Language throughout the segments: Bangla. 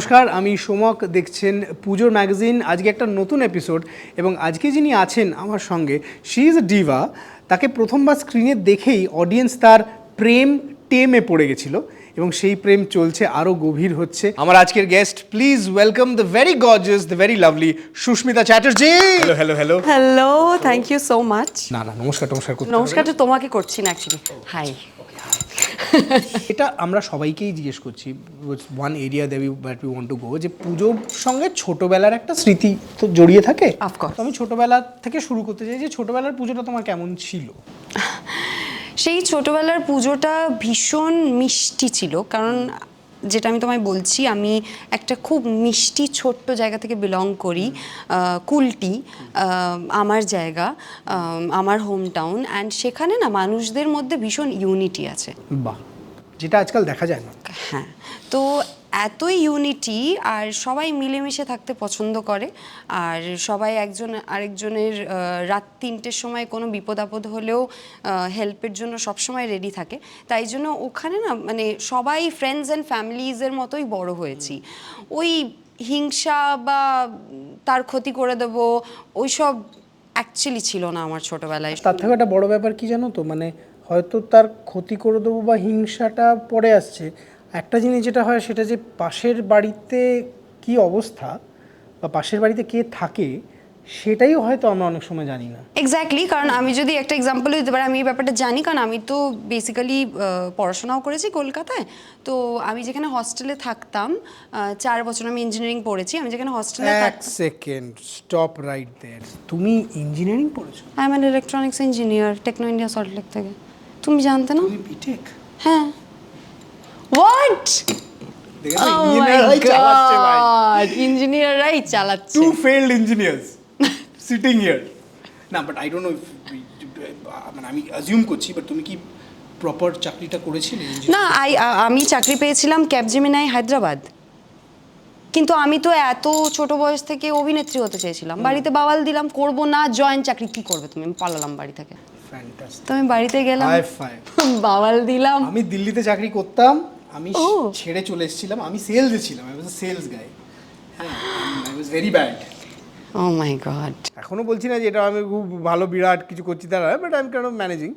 নমস্কার আমি সোমক দেখছেন পুজোর ম্যাগাজিন। আজকে একটা নতুন এপিসোড এবং আজকে যিনি আছেন আমার সঙ্গে শি ইজ ডিভা তাকে প্রথমবার স্ক্রিনে দেখেই অডিয়েন্স তার প্রেম টেমে পড়ে গেছিল এবং সেই প্রেম চলছে আরও গভীর হচ্ছে। আমার আজকের guest please welcome the very gorgeous the very lovely Susmita Chatterjee. Hello hello hello hello thank you so much না না নমস্কার নমস্কার নমস্কারটা তোমাকে করছি না অ্যাকচুয়ালি হাই এটা আমরা সবাইকেই জিজ্ঞেস করছি ওয়ান এরিয়া দেবি but we want to go যে পুজোর সঙ্গে ছোটবেলার একটা স্মৃতি তো জড়িয়ে থাকে? অফকোর্স আমি ছোটবেলা থেকে শুরু করতে চাই যে ছোটবেলার পুজোটা তোমার কেমন ছিল? সেই ছোটবেলার পুজোটা ভীষণ মিষ্টি ছিল কারণ যেটা আমি তোমায় বলছি আমি একটা খুব মিষ্টি ছোট্ট জায়গা থেকে বিলং করি কুলটি আমার জায়গা আমার হোম টাউন অ্যান্ড সেখানে না মানুষদের মধ্যে ভীষণ ইউনিটি আছে। বাহ যেটা আজকাল দেখা যায় না। হ্যাঁ তো এতই ইউনিটি আর সবাই মিলেমিশে থাকতে পছন্দ করে। আর সবাই একজন, আরেকজনের রাত তিনটের সময় কোনো বিপদ আপদ হলেও হেল্পের জন্য সবসময় রেডি থাকে। তাই জন্য ওখানে না মানে সবাই ফ্রেন্ডস অ্যান্ড ফ্যামিলিজের মতোই বড় হয়েছি। ওই হিংসা বা তার ক্ষতি করে দেবো, ওইসব অ্যাকচুয়ালি ছিল না আমার ছোটবেলায়। তার থেকে একটা বড় ব্যাপার কি জানো তো? মানে হয়তো তার ক্ষতি করে দেবো বা হিংসাটা পরে আসছে একটা জিনিস যেটা হয় সেটা যে পাশের বাড়িতে কি অবস্থা বা পাশের বাড়িতে কে থাকে সেটাই হয়তো আমরা অনেক সময় জানি না। এক্স্যাক্টলি কারণ আমি যদি একটা এক্সাম্পল দিতে পারি আমি এই ব্যাপারটা জানি কারণ আমি তো বেসিক্যালি পড়াশোনাও করেছি কলকাতায়। তো আমি যেখানে হস্টেলে থাকতাম চার বছর আমি ইঞ্জিনিয়ারিং পড়েছি আমি যেখানে হস্টেলে এক সেকেন্ড স্টপ রাইট দেয়ার তুমি ইঞ্জিনিয়ারিং পড়েছো? I am an electronics engineer Techno India Salt Lake থেকে। তুমি জানতে না? তুমি বিটেক হ্যাঁ। হোয়াট ইঞ্জিনিয়াররাই চালাচ্ছে two failed engineers sitting here না বাট আই ডোন্ট নো মানে আমি অ্যাজিউম করছি বাট তুমি কি প্রপার চাকরিটা করেছিলে না আই আমি চাকরি পেয়েছিলাম ক্যাবজেমিনাই হায়দ্রাবাদ। কিন্তু আমি তো এত ছোট বয়স থেকে অভিনেত্রী হতে চেয়েছিলাম। বাড়িতে বাওয়াল দিলাম করব না জয়েন্ট চাকরি কি করবে তুমি? আমি পালালাম বাড়ি থেকে। তো আমি বাড়িতে গেলাম। বাওয়াল দিলাম। আমি দিল্লিতে চাকরি করতাম আমি। ছেড়ে চলে এসেছিলাম আমি সেলসে ছিলাম I was a sales guy হ্যাঁ I was very bad oh my God এখনও বলছি না যে এটা আমি খুব ভালো বিরাট কিছু করছি তারা but I am kind of managing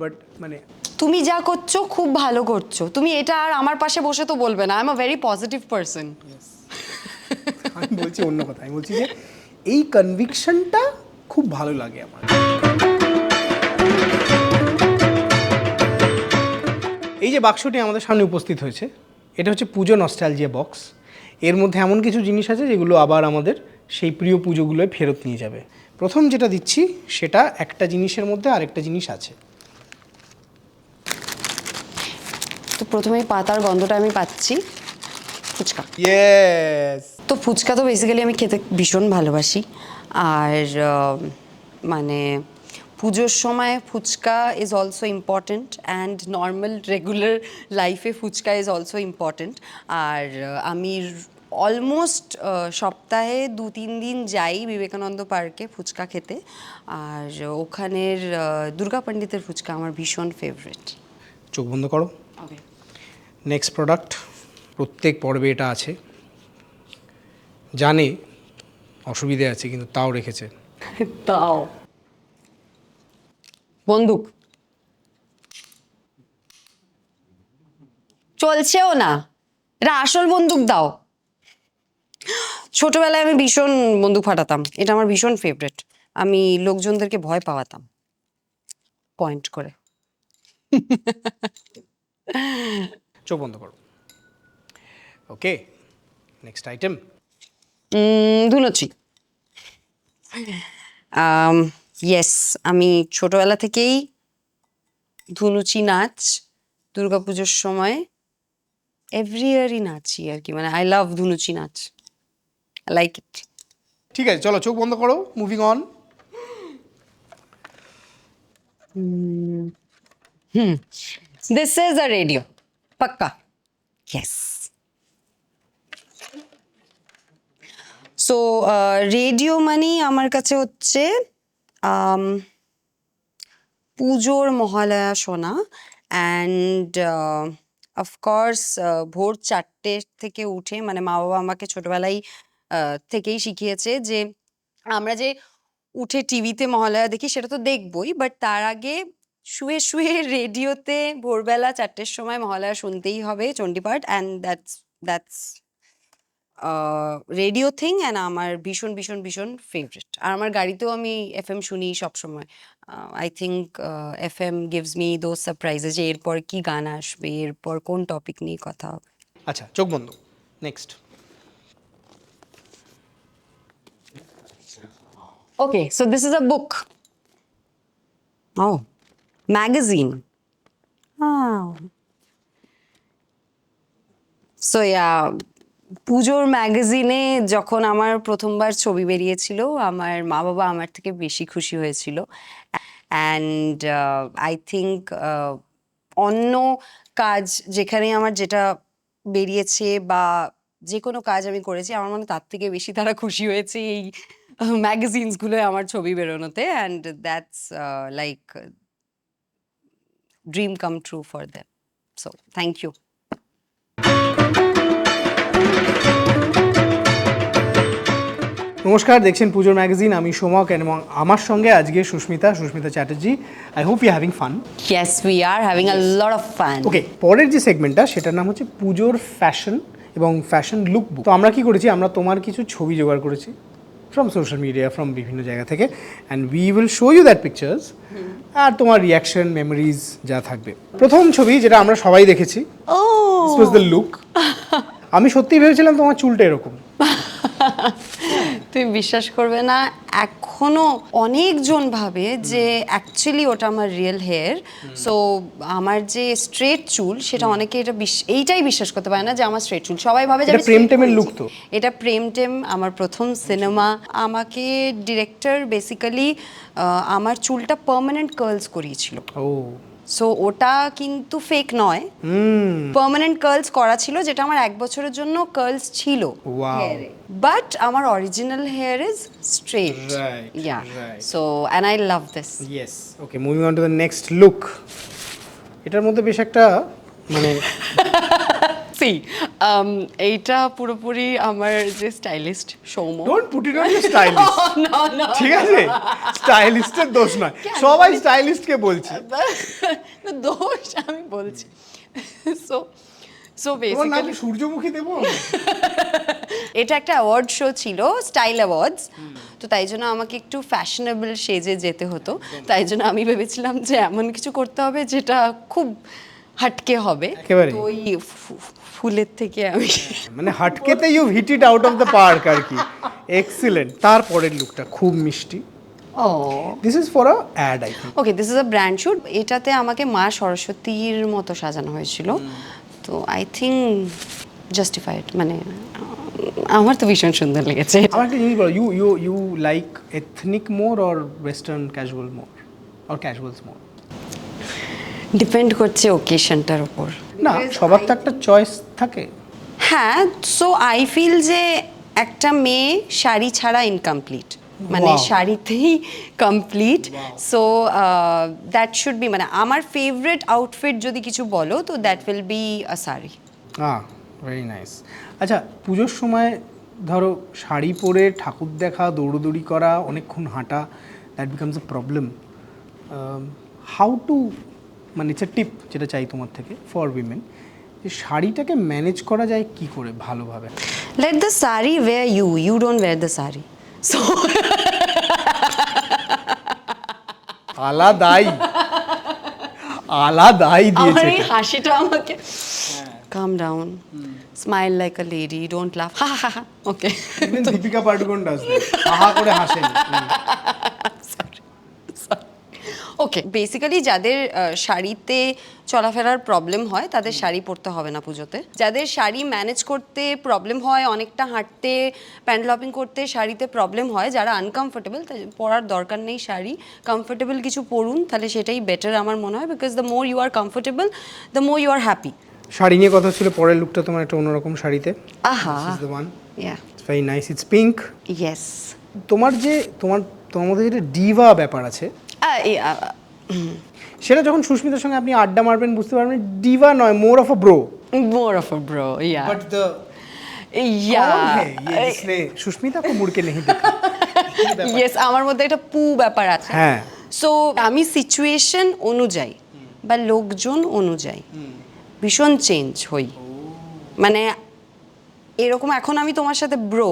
but মানে তুমি যা করছ খুব ভালো করছ। তুমি এটা আর আমার পাশে বসে তো বলবে না I am a very positive person আমি বলছি অন্য কথা আমি বলছি যে এই কনভিকশনটা খুব ভালো লাগে আমার। এই যে বাক্সটি আমাদের সামনে উপস্থিত হয়েছে এটা হচ্ছে পুজো নস্টালজিয়া বক্স এর মধ্যে এমন কিছু জিনিস আছে যেগুলো আবার আমাদের সেই প্রিয় পুজোগুলোয় ফেরত নিয়ে যাবে। প্রথম যেটা দিচ্ছি সেটা একটা জিনিসের মধ্যে আরেকটা জিনিস আছে। তো প্রথমেই পাতার গন্ধটা আমি পাচ্ছি। ফুচকা। ইয়েস তো ফুচকা তো বেসিক্যালি আমি খেতে ভীষণ ভালোবাসি। আর মানে পুজোর সময় fuchka is also important and normal regular লাইফে ফুচকা ইজ অলসো ইম্পর্ট্যান্ট আর আমি অলমোস্ট সপ্তাহে দু তিন দিন যাই বিবেকানন্দ পার্কে ফুচকা খেতে। আর ওখানের দুর্গা পণ্ডিতের ফুচকা আমার ভীষণ ফেভারিট চোখ বন্ধ করো। ওকে নেক্সট প্রোডাক্ট প্রত্যেক পর্বে এটা আছে। জানে অসুবিধে আছে কিন্তু তাও রেখেছে। তাও। বন্দুক। চলছেও না। এটা আসল বন্দুক দাও। ছোটবেলায় আমি ভীষণ বন্দুক ফাটাতাম। এটা আমার ভীষণ ফেভারেট আমি লোকজনদেরকে ভয় পাওয়াতাম। পয়েন্ট করে। চোখ বন্ধ করো। Okay next item dhunuchi. Yes আমি ছোটবেলা থেকেই ধুনুচি নাচ দুর্গাপুজোর সময় এভরি ইয়ারই নাচি আর কি। মানে আই লাভ ধুনুচি নাচ। লাইক ইট ঠিক আছে চলো চোখ বন্ধ করো moving on this is a radio পাক্কা ইয়েস সো রেডিও মানি আমার কাছে হচ্ছে পুজোর মহালয়া শোনা অ্যান্ড অফকোর্স ভোর চারটে থেকে উঠে মানে মা বাবা আমাকে ছোটবেলায় থেকেই শিখিয়েছে যে আমরা যে উঠে টিভিতে মহালয়া দেখি সেটা তো দেখবই বাট তার আগে শুয়ে শুয়ে রেডিওতে ভোরবেলা চারটের সময় মহালয়া শুনতেই হবে Chandipath and that's that's radio thing and আমার ভীষণ ভীষণ ভীষণ ফেভারিট আর আমার গাড়িতেও আমি এফ এম শুনি সবসময় I think F M gives me those surprises যে এরপর কি গান আসবে এরপর কোন টপিক নিয়ে কথা হবে আচ্ছা চোখ বন্ধ next so this is a book. Oh, magazine. Oh. So yeah, পুজোর ম্যাগাজিনে যখন আমার প্রথমবার ছবি বেরিয়েছিল, আমার মা বাবা আমার থেকে বেশি খুশি হয়েছিল। অ্যান্ড আই থিঙ্ক অন্য কাজ যেখানে আমার যেটা বেরিয়েছে বা যে কোনো কাজ আমি করেছি, আমার মনে তার থেকে বেশি তারা খুশি হয়েছে এই ম্যাগাজিনসগুলোয় আমার ছবি বেরোনোতে। And that's like dream come true for them so thank you নমস্কার দেখছেন পুজোর ম্যাগাজিন আমি সোমক এবং আমার সঙ্গে আজকে Susmita Susmita Chatterjee. I hope you having fun Yes, we are having a lot of fun. Okay পরের যে সেগমেন্টটা সেটার নাম হচ্ছে পুজোর ফ্যাশন এবং ফ্যাশন লুক বুক তো আমরা কি করেছি? আমরা তোমার কিছু ছবি জোগাড় করেছি ফ্রম সোশ্যাল মিডিয়া ফ্রম বিভিন্ন জায়গা থেকে। And we will show you that pictures আর তোমার রিয়াকশন মেমোরিজ যা থাকবে। প্রথম ছবি যেটা আমরা সবাই দেখেছি দ্য লুক আমি সত্যি ভেবেছিলাম তোমার চুলটা এরকম। তুমি বিশ্বাস করবে না এখনও অনেকজন ভাবে যে অ্যাকচুয়ালি ওটা আমার রিয়েল হেয়ার সো আমার যে স্ট্রেট চুল সেটা অনেকে এটা এইটাই বিশ্বাস করতে পারে না যে আমার স্ট্রেট চুল। সবাই ভাবে যে এটা প্রেম টেমের look তো। এটা প্রেম টেম আমার প্রথম সিনেমা আমাকে ডিরেক্টর বেসিক্যালি আমার চুলটা পার্মানেন্ট কার্লস করিয়েছিল। ও। সো ওটা কিন্তু ফেক নয়। হুম। পার্মানেন্ট কার্লস করা ছিল যেটা আমার এক বছরের জন্য কার্লস ছিল। বাট আমার original hair is straight Right, yeah so and I love this yes okay moving on to the next look এটার মধ্যে বেশ একটা মানে সি um, এইটা পুরোপুরি আমার যে stylist Soum don't put it on your stylist না না ঠিক আছে? স্টাইলিস্টের দোষ নয়। সবাই স্টাইলিস্টকে বলছে। দোষ আমি বলছি। সো সো বেসিক্যালি সূর্যমুখী দেবো? এটা একটা অ্যাওয়ার্ড শো ছিল স্টাইল অ্যাওয়ার্ডস তো তাই জন্য আমাকে একটু ফ্যাশনেবল সেজে যেতে হতো। তাই জন্য আমি ভেবেছিলাম যে এমন কিছু করতে হবে যেটা খুব হাটকে হবে। তো ওই ফুলের থেকে আমি মানে হাটকেতে you hit it out of the park আর কি। এক্সিলেন্ট তারপরের লুকটা খুব মিষ্টি। ও। This is for ad I okay this is a brand shoot এটাতে আমাকে মা সরস্বতীর মতো সাজানো হয়েছিল। তো আই থিঙ্ক জাস্টিফাইড মানে আমার তো ভীষণ সুন্দর লেগেছে। আমার একটা জিনিস বলো you you you like ethnic more or western casual more or casuals more depend করছে ওকেশনটার উপর। না সবার তো একটা চয়েস থাকে। হ্যাঁ সো আই ফিল যে একটা মেয়ে শাড়ি ছাড়া ইনকমপ্লিট মানে শাড়িতেই complete so that should be মানে আমার ফেভারিট আউটফিট যদি কিছু বলো তো that will be a sari uh very nice আচ্ছা পুজোর সময় ধরো শাড়ি পরে ঠাকুর দেখা দৌড়োদৌড়ি করা অনেকক্ষণ হাঁটা that becomes a problem how to মানে ইটস এ টিপ যেটা চাই তোমার থেকে ফর উইমেন যে শাড়িটাকে ম্যানেজ করা যায় কি করে ভালোভাবে? Let the sari wear you you don't wear the sari so আলাদাই আলাদাই আমার দিয়েছে এই হাসিটা আমাকে। Come down smile like a lady don't laugh ha ha ha okay Deepika Padukone does আহা করে হাসেন। ওকে বেসিক্যালি যাদের শাড়িতে চলাফেরার প্রবলেম হয় তাদের শাড়ি পরতে হবে না পুজোতে। যাদের শাড়ি ম্যানেজ করতে প্রবলেম হয় অনেকটা হাঁটতে প্যান্ডলপিং করতে শাড়িতে প্রবলেম হয় যারা আনকমফোর্টেবল পরার দরকার নেই শাড়ি। কমফোর্টেবল কিছু পরুন তাহলে সেটাই বেটার আমার মনে হয় because the more you are comfortable the more you are happy sari নিয়ে কথা ছিল পরের লুকটা তোমার একটা অন্যরকম শাড়িতে। আহা। Is the one yeah it's very nice it's pink yes তোমার যে তোমার তোমার মধ্যে যেটা ডিভা ব্যাপার আছে সেটা যখন সুস্মিতার সঙ্গে আপনি আড্ডা মারবেন বুঝতে পারবেন ডিভা নয় more of a bro more of a bro yeah but the yeah Sushmita কুমুর কে নেহি দেখা। ইয়েস আমার মধ্যে একটা পু ব্যাপার আছে। হ্যাঁ। সো আমি সিচুয়েশন অনুযায়ী বা লোকজন অনুযায়ী ভীষণ চেঞ্জ হই। মানে এরকম এখন আমি তোমার সাথে ব্রো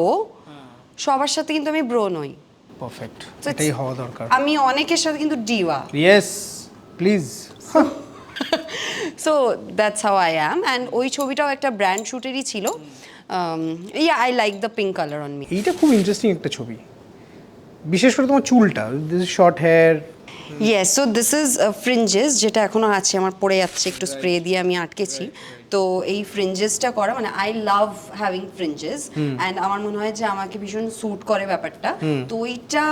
সবার সাথে কিন্তু আমি ব্রো নই। পারফেক্ট এটাই হওয়া দরকার। আমি অনেকের সাথে কিন্তু diva. Yes please so that's how I am and ওই ছবিটাও একটা ব্র্যান্ড শ্যুটেরই ছিল। Yeah I like the pink colour on me এইটা খুব ইন্টারেস্টিং একটা ছবি। বিশেষ করে তোমার চুলটা short hair yes so this is fringes যেটা এখনও আছে আমার পড়ে যাচ্ছে একটু স্প্রে দিয়ে আমি আটকেছি। তো এই ফ্রিঞ্জেসটা করা মানে I love having fringes and আমার মনে হয় যে আমাকে ভীষণ স্যুট করে ব্যাপারটা। তো ওইটা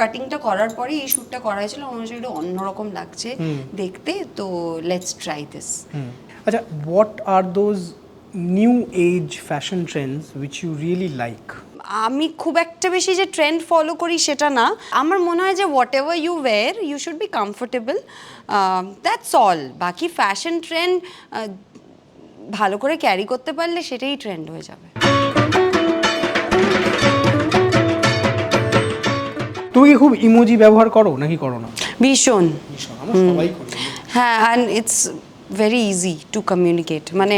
কাটিংটা করার পরে এই শ্যুটটা করা হয়েছিল আমার হচ্ছে একটু অন্যরকম লাগছে দেখতে তো লেটস ট্রাই দিস আচ্ছা what are those new age fashion trends which you really like আমি খুব একটা বেশি যে ট্রেন্ড ফলো করি সেটা না। আমার মনে হয় যে whatever you wear you should be comfortable that's all বাকি ফ্যাশন ট্রেন্ড ভালো করে ক্যারি করতে পারলে সেটাই ট্রেন্ড হয়ে যাবে। তুমি কি খুব ইমোজি ব্যবহার করো নাকি করো না? ভীষণ। হ্যাঁ and it's very easy to communicate মানে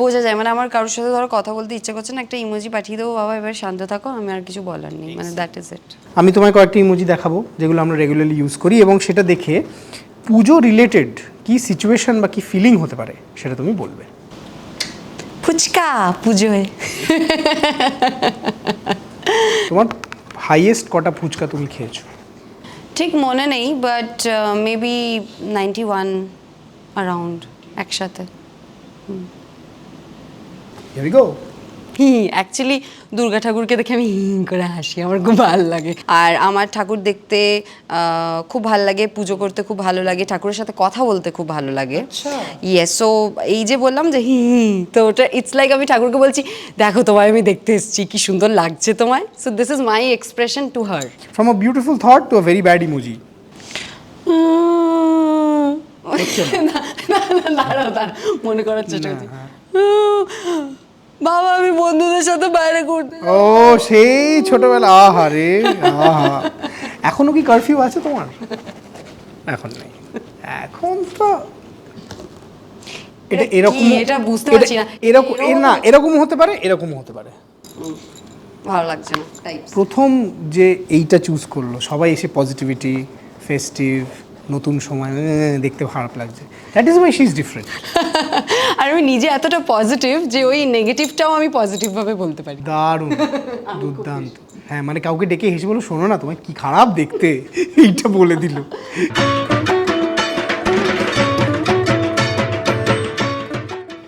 বোঝা যায়। মানে আমার কারোর সাথে ধরো কথা বলতে ইচ্ছে করছে না একটা ইমোজি পাঠিয়ে দেবো বাবা এবার শান্ত থাকো আমি আর কিছু বলার নেই। মানে দ্যাট ইজ ইট আমি তোমায় কয়েকটি ইমোজি দেখাবো যেগুলো আমরা রেগুলারলি ইউজ করি এবং সেটা দেখে পুজো রিলেটেড কি সিচুয়েশন বা কি ফিলিং হতে পারে সেটা তুমি বলবে। ফুচকা পুজোয় তোমার হাইয়েস্ট কটা ফুচকা তুমি খেয়েছো? ঠিক মনে নেই but maybe ninety one around একসাথে। গো হি অ্যাকচুয়ালি দুর্গা ঠাকুরকে দেখে আমি হি করে হাসি আমার খুব ভালো লাগে আর আমার ঠাকুর দেখতে খুব ভালো লাগে পুজো করতে খুব ভালো লাগে ঠাকুরের সাথে কথা বলতে খুব ভালো লাগে আচ্ছা। ইয়েস সো এই যে বললাম যে হি তো ওটা ইটস লাইক আমি ঠাকুরকে বলছি দেখো তোমায় আমি দেখতে এসেছি কি সুন্দর লাগছে তোমায় so this is my expression to her from a beautiful thought to a very bad emoji দাঁড়াও দাঁড়াও মনে করার চেষ্টা করছি বাবা আমি বন্ধুদের সাথে বাইরে ঘুরতে ও সেই ছোটবেলা আহা রে আহা। এখনও কি কারফিউ আছে তোমার? এখন নেই। এখন তো এটা এরকম এটা বুঝতে পারছি না। এরকম না এরকম হতে পারে এরকম হতে পারে। ভালো লাগছে না প্রথম যে এইটা চুজ করল সবাই এসে পজিটিভিটি ফেস্টিভ নতুন সময় দেখতে খারাপ লাগছে। That is why she is different আর আমি নিজে এতটা পজিটিভ যে ওই নেগেটিভটাও আমি পজিটিভভাবে বলতে পারি। দারুণ দুর্দান্ত। হ্যাঁ মানে কাউকে ডেকে হেসে বলো শোনো না তোমায় কি খারাপ দেখতে? এইটা বলে দিল।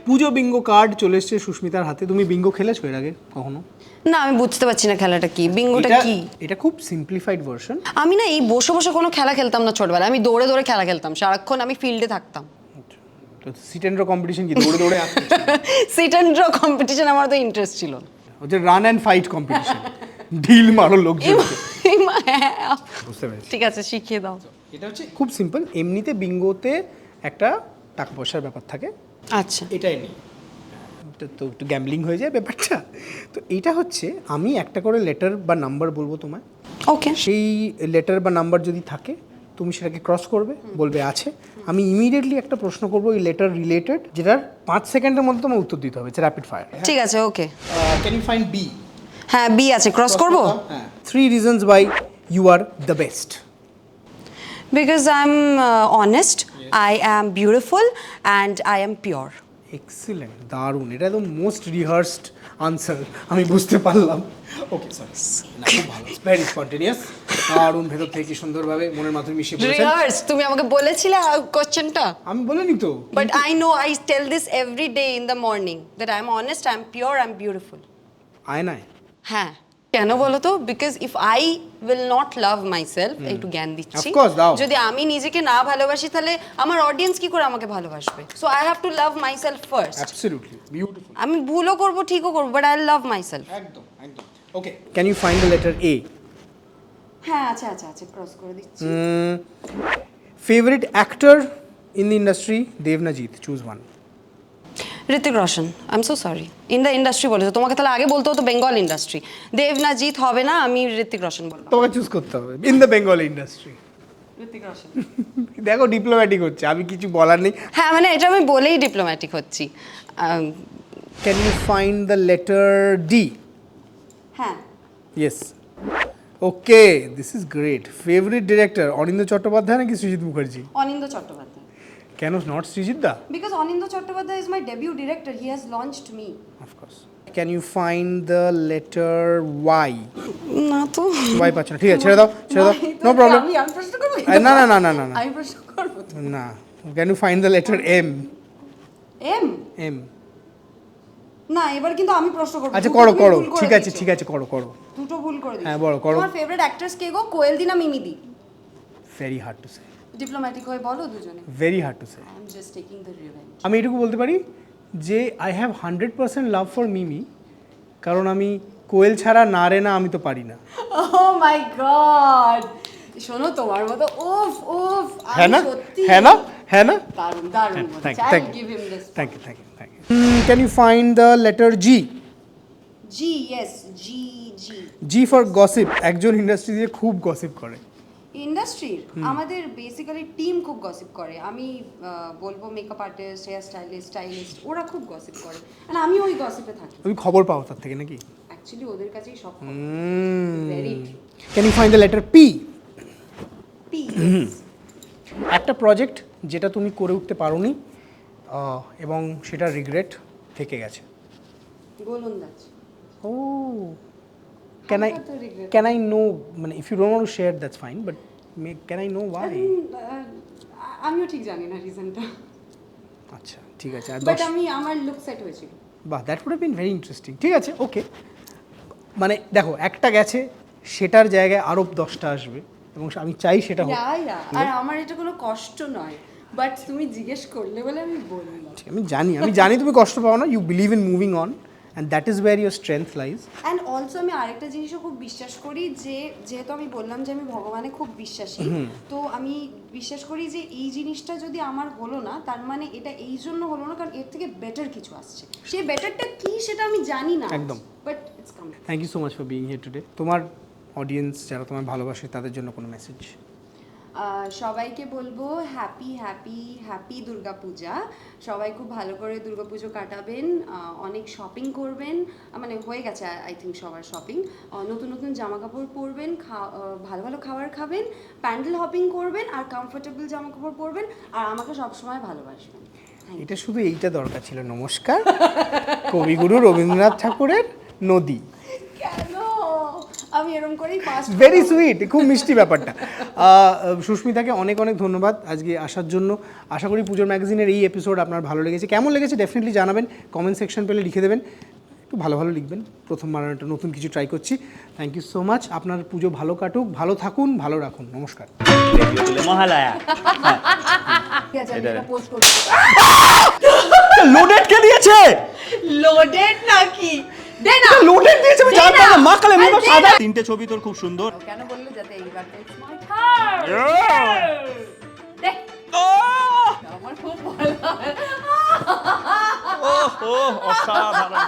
পুজো বিঙ্গো কার্ড চলে এসছে সুস্মিতার হাতে। তুমি বিঙ্গো খেলেছো এর আগে কখনো? না আমি বুঝতে পারছি না খেলাটা কি। বিঙ্গোটা এটা- কি? এটা খুব সিম্পলিফাইড ভার্সন আমি না এই বসে বসে কোনো খেলা খেলতাম না ছোটবেলায়। আমি দৌড়ে দৌড়ে খেলা খেলতাম। সারাক্ষণ আমি ফিল্ডে থাকতাম। তো সিট অ্যান্ড কম্পিটিশন কি? দৌড়ে দৌড়ে আসছে সিট অ্যান্ড ড্র কম্পিটিশন আমার তো ইন্টারেস্ট ছিল হচ্ছে রান অ্যান্ড ফাইট কম্পিটিশন ঢিল মারো লোকজন। হ্যাঁ, বুঝতে পেরেছি। ঠিক আছে শিখিয়ে দাও। এটা হচ্ছে খুব সিম্পল এমনিতে বিঙ্গোতে একটা টাকা পয়সার ব্যাপার থাকে। আচ্ছা। এটাই নেই। তো একটু গ্যাম্বলিং হয়ে যায় ব্যাপারটা। তো এটা হচ্ছে আমি একটা করে লেটার বা নাম্বার বলব তোমায়। ওকে সেই লেটার বা নাম্বার যদি থাকে তুমি সেটাকে ক্রস করবে বলবে আছে। আমি ইমিডিয়েটলি একটা প্রশ্ন করব ওই লেটার রিলেটেড যেটার পাঁচ সেকেন্ডের মধ্যে তোমার উত্তর দিতে হবে র্যাপিড ফায়ার ঠিক আছে okay can you find B হ্যাঁ বি আছে ক্রস করব? Three reasons by you are the best because I am honest I am beautiful and I am pure excellent দারুণ. এটা একদম মোস্ট রিহার্সড আনসার আমি বুঝতে পারলাম। ওকে সরি খুব ভালো। ভেরি স্পন্টেনিয়াস দারুণ ভেতর থেকে সুন্দরভাবে মনের মাধ্যমে মিশিয়ে বলেছেন। রিহার্স তুমি আমাকে বলেছিলে কোশ্চেনটা আমি বলিনি তো। But I know I tell this every day in the morning that I'm honest, I'm pure, I'm beautiful. আয়নায়? হ্যাঁ। কেন বলো তো because if I will not love myself একটু জ্ঞান দিচ্ছি। যদি আমি নিজেকে না ভালোবাসি তাহলে আমার অডিয়েন্স কি করে আমাকে ভালোবাসবে? So I have to love myself first absolutely beautiful আমি ভুলও করব ঠিকও করব but I love myself একদম একদম। Okay can you find the letter A হ্যাঁ আচ্ছা আচ্ছা আচ্ছা ক্রস করে দিচ্ছি। Favourite actor in the industry Dev choose one Hrithik Roshan I am so sorry in the industry বলেছ তোমাকে তাহলে আগে বলতে হতো বেঙ্গল ইন্ডাস্ট্রি দেব না জিৎ হবে না আমি ঋতিক রোশন বলব তোমাকে চুজ করতে হবে। ইন দ্য বেঙ্গল ইন্ডাস্ট্রি দেখো ডিপ্লোম্যাটিক হচ্ছে। আমি কিছু বলার নেই। হ্যাঁ মানে এটা আমি বলেই ডিপ্লোম্যাটিক হচ্ছি। Can you find the letter D হ্যাঁ। Yes okay this is great favourite director Aninda Chattopadhyay নাকি সৃজিৎ মুখার্জি? অনিন্দ চট্টোপাধ্যায়। কেন not Srijit da because Aninda Chattopadhyay is my debut director he has launched me of course can you find the letter Y না তো। ওয়াই পাচ্ছ না। ঠিক আছে ছেড়ে দাও ছেড়ে দাও। নো প্রবলেম আমি আমি প্রশ্ন করব না না না না না না। আমি প্রশ্ন করব? না। Can you find the letter M M M না এবার কিন্তু আমি প্রশ্ন করব। আচ্ছা করো করো। ঠিক আছে ঠিক আছে করো করো। দুটো ভুল করে দিয়েছ। হ্যাঁ, বলো, করো। তোমার ফেভারিট অ্যাক্ট্রেস কে গো? কোয়েল দি না Mimi di very hard to say diplomatic হয়ে বলো দুজনে। Very hard to say I am just taking the revenge আমি এটুকু বলতে পারি যে I have hundred percent love for Mimi কারণ আমি কোয়েল ছাড়া না রে না আমি তো পারি না। ও মাই গড শোনো তোমার মতো উফ উফ হ্যাঁ আমি না? সত্যি হ্যাঁ না? হ্যাঁ না? দারুণ দারুণ থ্যাংক চাই thank give him this thank you thank you thank you can you find the letter G G yes G G G for gossip একজন ইন্ডাস্ট্রি দিয়ে খুব গসিপ করে। ইন্ডাস্ট্রির আমাদের বেসিক্যালি টিম খুব গসিপ করে। আমি বলব makeup artist hair stylist stylist ওরা খুব গসিপ করে। আর আমি ওই গসিপে থাকি। তুমি খবর পাও তার থেকে নাকি? অ্যাকচুয়ালি ওদের কাছেই সব. Very can you find the letter P P একটা প্রজেক্ট যেটা তুমি করে উঠতে পারোনি এবং সেটা রিগ্রেট থেকে গেছে। গোলন্দাজ। ও। ক্যান আই হালকা তো regret। ক্যান আই নো মানে if you don't want to can I know why আমিও ঠিক জানি না রিজনটা আচ্ছা ঠিক আছে আর বাট আমি আমার লুক সেট হয়েছিল। বাহ that would been very interesting ঠিক আছে ওকে মানে দেখো একটা গেছে সেটার জায়গায় আরও দশটা আসবে এবং আমি চাই সেটা হোক। আর আমার এটা কোনো কষ্ট নয়। বাট তুমি জিজ্ঞেস করলে বলে আমি বললাম। আমি জানি আমি জানি তুমি কষ্ট পাও না you believe in moving on and that is where your strength lies and also আমি আরেকটা জিনিসও খুব বিশ্বাস করি যে যেহেতু আমি বললাম যে আমি ভগবানে খুব বিশ্বাসী তো আমি বিশ্বাস করি যে এই জিনিসটা যদি আমার হলো না তার মানে এটা এই জন্য হলো না কারণ এর থেকে বেটার কিছু আসছে। সেই বেটারটা কি সেটা আমি জানি না। একদম। But it's coming thank you so much for being here today তোমার অডিয়েন্স যারা তোমার ভালোবাসে তাদের জন্য কোনো মেসেজ সবাইকে বলব হ্যাপি হ্যাপি হ্যাপি দুর্গাপূজা। সবাই খুব ভালো করে দুর্গাপুজো কাটাবেন অনেক শপিং করবেন। মানে হয়ে গেছে আই থিঙ্ক সবার শপিং নতুন নতুন জামা কাপড় পরবেন খা- ভালো ভালো খাবার খাবেন প্যান্ডেল হপিং করবেন, আর কমফোর্টেবল জামা কাপড় পরবেন, আর আমাকে সবসময় ভালোবাসবেন। এটা শুধু এইটা দরকার ছিল, নমস্কার। কবিগুরু রবীন্দ্রনাথ ঠাকুরের নদী। আমি এরকম করেই ফার্স্ট ভেরি সুইট খুব মিষ্টি ব্যাপারটা। সুস্মিতাকে অনেক অনেক ধন্যবাদ আজকে আসার জন্য। আশা করি পুজোর ম্যাগাজিনের এই এপিসোড আপনার ভালো লেগেছে। কেমন লেগেছে ডেফিনেটলি জানাবেন। কমেন্ট সেকশন পেলে লিখে দেবেন। একটু ভালো ভালো লিখবেন। প্রথমবার একটা নতুন কিছু ট্রাই করছি। থ্যাংক ইউ সো মাচ আপনার পুজো ভালো কাটুক ভালো থাকুন ভালো রাখুন। নমস্কার। মহালয়া। লোডেড কে দিয়েছে? লোডেড নাকি? দে না। লোডেড দিয়েছে আমি জানতাম না। না মা কালে মুখটা সাদা। তিনটে ছবি তোর খুব সুন্দর। কেন বলল যাতে এইবার স্মার্ট হার্ট দেখ আমার খুব ভালো ও অসাধারণ।